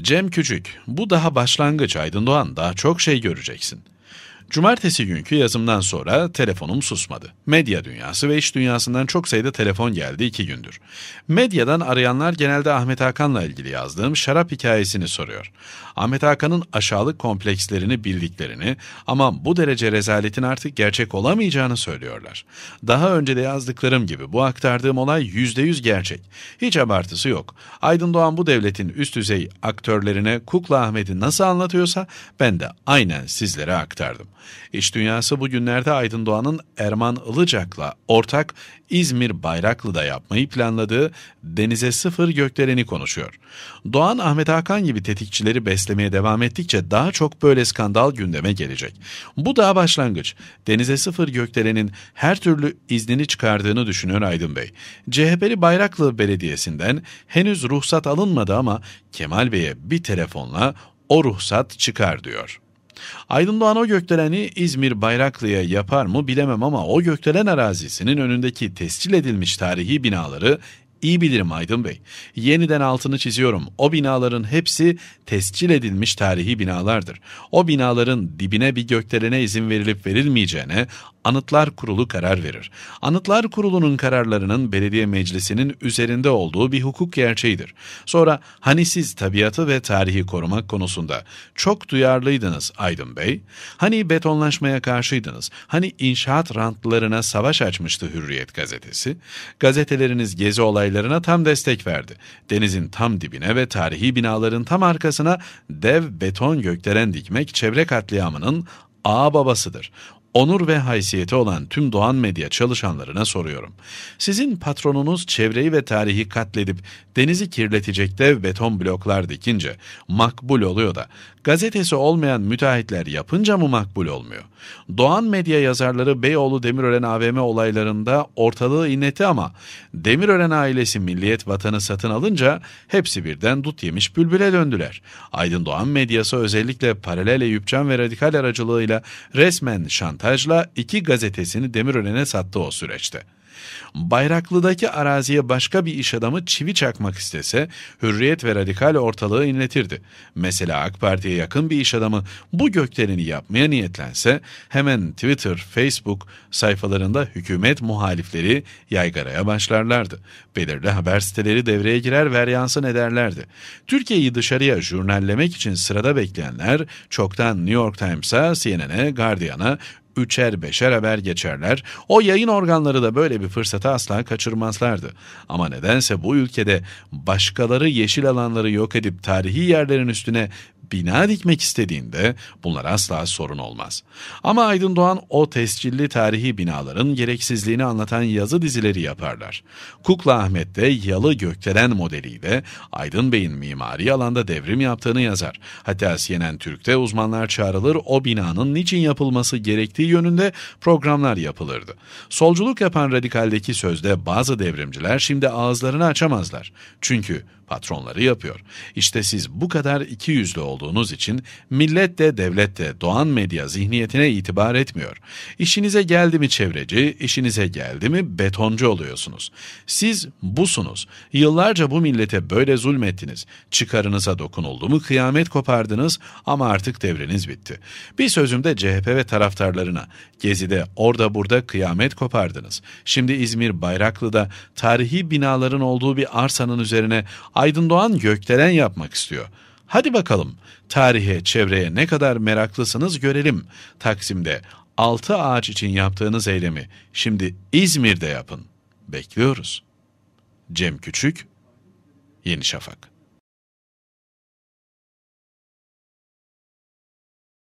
Cem Küçük, bu daha başlangıç Aydın Doğan, daha çok şey göreceksin. Cumartesi günkü yazımdan sonra telefonum susmadı. Medya dünyası ve iş dünyasından çok sayıda telefon geldi iki gündür. Medyadan arayanlar genelde Ahmet Hakan'la ilgili yazdığım şarap hikayesini soruyor. Ahmet Hakan'ın aşağılık komplekslerini bildiklerini ama bu derece rezaletin artık gerçek olamayacağını söylüyorlar. Daha önce de yazdıklarım gibi bu aktardığım olay yüzde yüz gerçek. Hiç abartısı yok. Aydın Doğan bu devletin üst düzey aktörlerine Kukla Ahmet'i nasıl anlatıyorsa ben de aynen sizlere aktardım. İş dünyası bugünlerde Aydın Doğan'ın Erman Ilıcak'la ortak İzmir Bayraklı'da yapmayı planladığı Denize Sıfır Gökdeleni konuşuyor. Doğan Ahmet Hakan gibi tetikçileri beslemeye devam ettikçe daha çok böyle skandal gündeme gelecek. Bu daha başlangıç. Denize Sıfır Gökdelen'in her türlü iznini çıkardığını düşünüyor Aydın Bey. CHP'li Bayraklı Belediyesi'nden henüz ruhsat alınmadı ama Kemal Bey'e bir telefonla o ruhsat çıkar diyor. Aydın Doğan o gökdeleni İzmir Bayraklı'ya yapar mı bilemem ama o gökdelen arazisinin önündeki tescil edilmiş tarihi binaları İyi bilirim Aydın Bey. Yeniden altını çiziyorum. O binaların hepsi tescil edilmiş tarihi binalardır. O binaların dibine bir gökdelene izin verilip verilmeyeceğine Anıtlar Kurulu karar verir. Anıtlar Kurulu'nun kararlarının belediye meclisinin üzerinde olduğu bir hukuk gerçeğidir. Sonra hani siz tabiatı ve tarihi korumak konusunda çok duyarlıydınız Aydın Bey? Hani betonlaşmaya karşıydınız? Hani inşaat rantlarına savaş açmıştı Hürriyet gazetesi? Gazeteleriniz gezi olaylarına tam destek verdi. Denizin tam dibine ve tarihi binaların tam arkasına dev beton gökdelen dikmek çevre katliamının ağ babasıdır onur ve haysiyeti olan tüm Doğan Medya çalışanlarına soruyorum. Sizin patronunuz çevreyi ve tarihi katledip denizi kirletecek dev beton bloklar dikince makbul oluyor da gazetesi olmayan müteahhitler yapınca mı makbul olmuyor? Doğan Medya yazarları Beyoğlu Demirören AVM olaylarında ortalığı inletti ama Demirören ailesi milliyet vatanı satın alınca hepsi birden dut yemiş bülbüle döndüler. Aydın Doğan medyası özellikle paralel Eyüpcan ve radikal aracılığıyla resmen şantajla iki gazetesini Demirören'e sattı o süreçte. Bayraklı'daki araziye başka bir iş adamı çivi çakmak istese hürriyet ve radikal ortalığı inletirdi. Mesela AK Parti'ye yakın bir iş adamı bu gökdeleni yapmaya niyetlense hemen Twitter, Facebook sayfalarında hükümet muhalifleri yaygaraya başlarlardı. Belirli haber siteleri devreye girer veryansın ederlerdi. Türkiye'yi dışarıya jurnallemek için sırada bekleyenler çoktan New York Times'a, CNN'e, Guardian'a, üçer beşer haber geçerler. O yayın organları da böyle bir fırsatı asla kaçırmazlardı. Ama nedense bu ülkede başkaları yeşil alanları yok edip tarihi yerlerin üstüne bina dikmek istediğinde bunlar asla sorun olmaz. Ama Aydın Doğan o tescilli tarihi binaların gereksizliğini anlatan yazı dizileri yaparlar. Kukla Ahmet de yalı gökdelen modeliyle Aydın Bey'in mimari alanda devrim yaptığını yazar. Hatta CNN Türk'te uzmanlar çağrılır o binanın niçin yapılması gerektiği yönünde programlar yapılırdı. Solculuk yapan radikaldeki sözde bazı devrimciler şimdi ağızlarını açamazlar. Çünkü patronları yapıyor. İşte siz bu kadar iki yüzlü olduğunuz için millet de devlet de doğan medya zihniyetine itibar etmiyor. İşinize geldi mi çevreci, işinize geldi mi betoncu oluyorsunuz. Siz busunuz. Yıllarca bu millete böyle zulmettiniz. Çıkarınıza dokunuldu mu kıyamet kopardınız ama artık devriniz bitti. Bir sözümde CHP ve taraftarlarına Gezi'de orada burada kıyamet kopardınız. Şimdi İzmir Bayraklı'da tarihi binaların olduğu bir arsanın üzerine Aydın Doğan gökdelen yapmak istiyor. Hadi bakalım tarihe, çevreye ne kadar meraklısınız görelim. Taksim'de altı ağaç için yaptığınız eylemi şimdi İzmir'de yapın. Bekliyoruz. Cem Küçük, Yeni Şafak